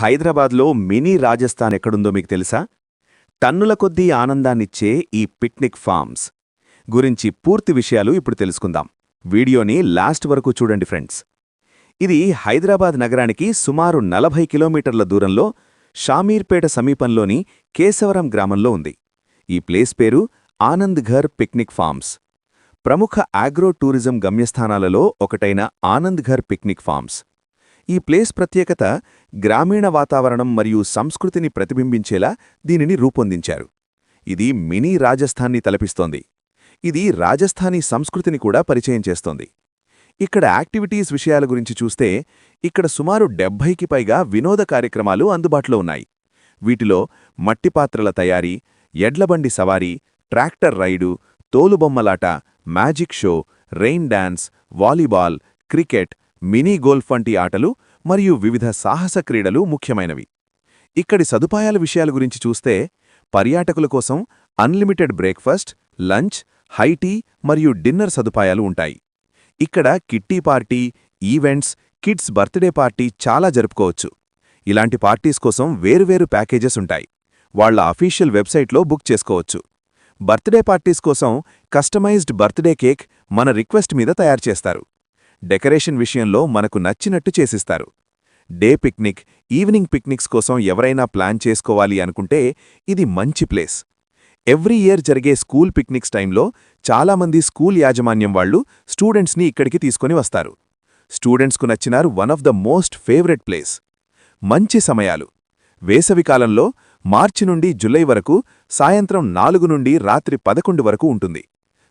హైదరాబాద్లో మినీ రాజస్థాన్ ఎక్కడుందో మీకు తెలుసా? టన్నుల కొద్దీ ఆనందాన్నిచ్చే ఈ పిక్నిక్ ఫార్మ్స్ గురించి పూర్తి విషయాలు ఇప్పుడు తెలుసుకుందాం. వీడియోని లాస్ట్ వరకు చూడండి ఫ్రెండ్స్. ఇది హైదరాబాద్ నగరానికి సుమారు నలభై కిలోమీటర్ల దూరంలో షామీర్పేట సమీపంలోని కేశవరం గ్రామంలో ఉంది. ఈ ప్లేస్ పేరు ఆనంద్ఘర్ పిక్నిక్ ఫార్మ్స్ ప్రముఖ ఆగ్రో టూరిజం గమ్యస్థానాలలో ఒకటైన ఆనంద్ఘర్ పిక్నిక్ ఫార్మ్స్ ఈ ప్లేస్ ప్రత్యేకత గ్రామీణ వాతావరణం మరియు సంస్కృతిని ప్రతిబింబించేలా దీనిని రూపొందించారు. ఇది మినీ రాజస్థాన్ని తలపిస్తోంది. ఇది రాజస్థానీ సంస్కృతిని కూడా పరిచయం చేస్తోంది. ఇక్కడ యాక్టివిటీస్ విషయాల గురించి చూస్తే ఇక్కడ సుమారు డెబ్భైకి పైగా వినోద కార్యక్రమాలు అందుబాటులో ఉన్నాయి. వీటిలో మట్టిపాత్రల తయారీ ఎడ్లబండి సవారీ tractor ride తోలుబొమ్మలాట magic show rain dance volleyball cricket mini golf వంటి ఆటలు మరియు వివిధ సాహస క్రీడలు ముఖ్యమైనవి. ఇక్కడి సదుపాయాల విషయాల గురించి చూస్తే పర్యాటకుల కోసం unlimited breakfast lunch high tea మరియు డిన్నర్ సదుపాయాలు ఉంటాయి. ఇక్కడ kitty party events kids birthday party చాలా జరుపుకోవచ్చు. ఇలాంటి పార్టీస్ కోసం వేరువేరు ప్యాకేజెస్ ఉంటాయి. వాళ్ళ అఫీషియల్ వెబ్సైట్లో బుక్ చేసుకోవచ్చు. బర్త్డే పార్టీస్ కోసం కస్టమైజ్డ్ బర్త్డే కేక్ మన రిక్వెస్ట్ మీద తయారు చేస్తారు. డెకరేషన్ విషయంలో మనకు నచ్చినట్టు చేసిస్తారు. డే పిక్నిక్ ఈవినింగ్ పిక్నిక్స్ కోసం ఎవరైనా ప్లాన్ చేసుకోవాలి అనుకుంటే ఇది మంచి ప్లేస్. ఎవ్రీ ఇయర్ జరిగే స్కూల్ పిక్నిక్స్ టైంలో చాలామంది స్కూల్ యాజమాన్యం వాళ్ళు స్టూడెంట్స్ని ఇక్కడికి తీసుకొని వస్తారు. స్టూడెంట్స్కు నచ్చినారు one of the most favourite place. మంచి సమయాలు. వేసవికాలంలో మార్చి నుండి జులై వరకు సాయంత్రం నాలుగు నుండి రాత్రి పదకొండు వరకు ఉంటుంది.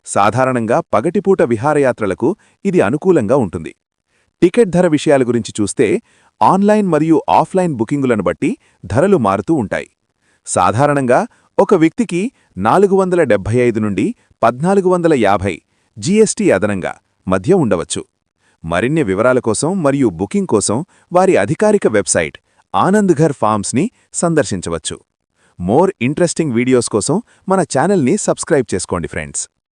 సాధారణంగా పగటిపూట విహారయాత్రలకు ఇది అనుకూలంగా ఉంటుంది. టికెట్ ధర విషయాల గురించి చూస్తే ఆన్లైన్ మరియు ఆఫ్లైన్ బుకింగులను బట్టి ధరలు మారుతూ ఉంటాయి. సాధారణంగా ఒక వ్యక్తికి నాలుగు వందల డెబ్బై ఐదు నుండి పద్నాలుగు వందల యాభై జీఎస్టీ అదనంగా మధ్య ఉండవచ్చు. మరిన్ని వివరాల కోసం మరియు బుకింగ్ కోసం వారి అధికారిక వెబ్సైట్ ఆనంద్ఘర్ ఫార్మ్స్ని సందర్శించవచ్చు. మోర్ ఇంట్రెస్టింగ్ వీడియోస్ కోసం మన ఛానల్ని సబ్స్క్రైబ్ చేసుకోండి ఫ్రెండ్స్.